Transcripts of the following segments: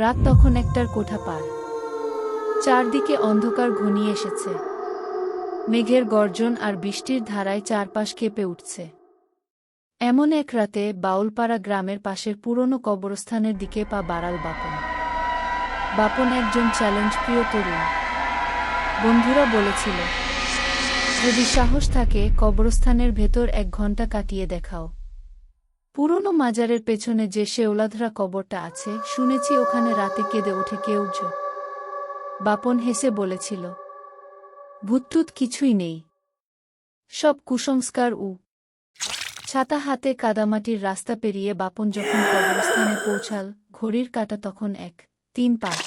রাত তখন একটার কোঠা পার। চারদিকে অন্ধকার ঘনিয়ে এসেছে। মেঘের গর্জন আর বৃষ্টির ধারায় চারপাশ কেঁপে উঠছে। এমন এক রাতে বাউলপাড়া গ্রামের পাশের পুরনো কবরস্থানের দিকে পা বাড়াল বাপন। বাপন একজন চ্যালেঞ্জ প্রিয় তরুণ। বন্ধুরা বলেছিল, যদি সাহস থাকে, কবরস্থানের ভেতর এক ঘণ্টা কাটিয়ে দেখাও। পুরনো মাজারের পেছনে যে শেওলাধরা কবরটা আছে, শুনেছি ওখানে রাতে কেঁদে ওঠে কেউ জ বাপন হেসে বলেছিল, ভূতটুত কিছুই নেই। সব কুসংস্কার উ। ছাতা হাতে কাদামাটির রাস্তা পেরিয়ে বাপন যখন কবরস্থানে পৌঁছাল, ঘড়ির কাটা তখন এক, তিন পাঁচ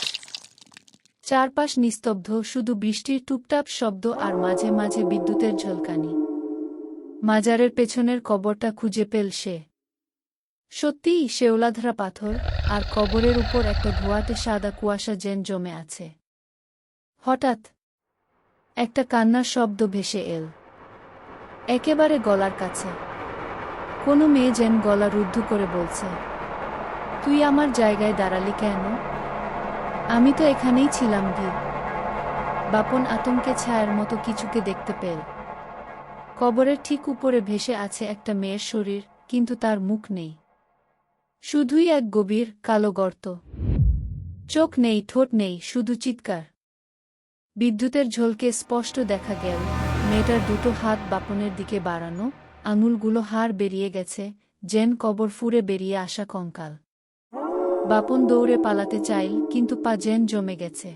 চারপাশ নিস্তব্ধ, শুধু বৃষ্টির টুপটাপ শব্দ আর মাঝে মাঝে বিদ্যুতের ঝলকানি। মাজারের পেছনের কবরটা খুঁজে পেল সে। সত্যিই শেওলাধরা পাথর আর কবরের উপর একটা ধোয়াটে সাদা কুয়াশা জেন জমে আছে। হঠাৎ একটা কান্নার শব্দ ভেসে এল। একেবারে গলার কাছে। কোনো মেয়ে যেন গলা রুদ্ধ করে বলছে, তুই আমার জায়গায় দাঁড়ালি কেন? আমি তো এখানেই ছিলাম গি বাপন আতঙ্কে ছায়ার মতো কিছুকে দেখতে পেল। কবরের ঠিক উপরে ভেসে আছে একটা মেয়ের শরীর, কিন্তু তার মুখ নেই। শুধুই এক গভীর কালো গর্ত। চোখ নেই, ঠোঁট নেই, শুধু চিৎকার। বিদ্যুতের ঝোলকে স্পষ্ট দেখা গেল, মেয়েটার দুটো হাত বাপনের দিকে বাড়ানো, আঙুলগুলো হাড় বেরিয়ে গেছে জেন কবর ফুরে বেরিয়ে আসা কঙ্কাল। বাপন দৌড়ে পালাতে চাইল, কিন্তু পা জেন জমে গেছে।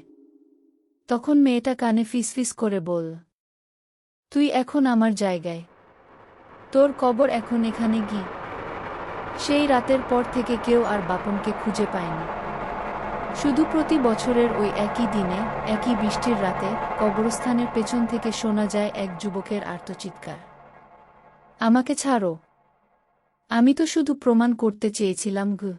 তখন মেয়েটা কানে ফিসফিস করে বল, তুই এখন আমার জায়গায়। তোর কবর এখন এখানে গি সেই রাতের পর থেকে কেউ আর বাপনকে খুঁজে পায়নি। শুধু প্রতি বছরের ওই একই দিনে, একই বৃষ্টির রাতে কবরস্থানের পেছন থেকে শোনা যায় এক যুবকের আর্তচিৎকার। আমাকে ছাড়ো। আমি তো শুধু প্রমাণ করতে চেয়েছিলাম গু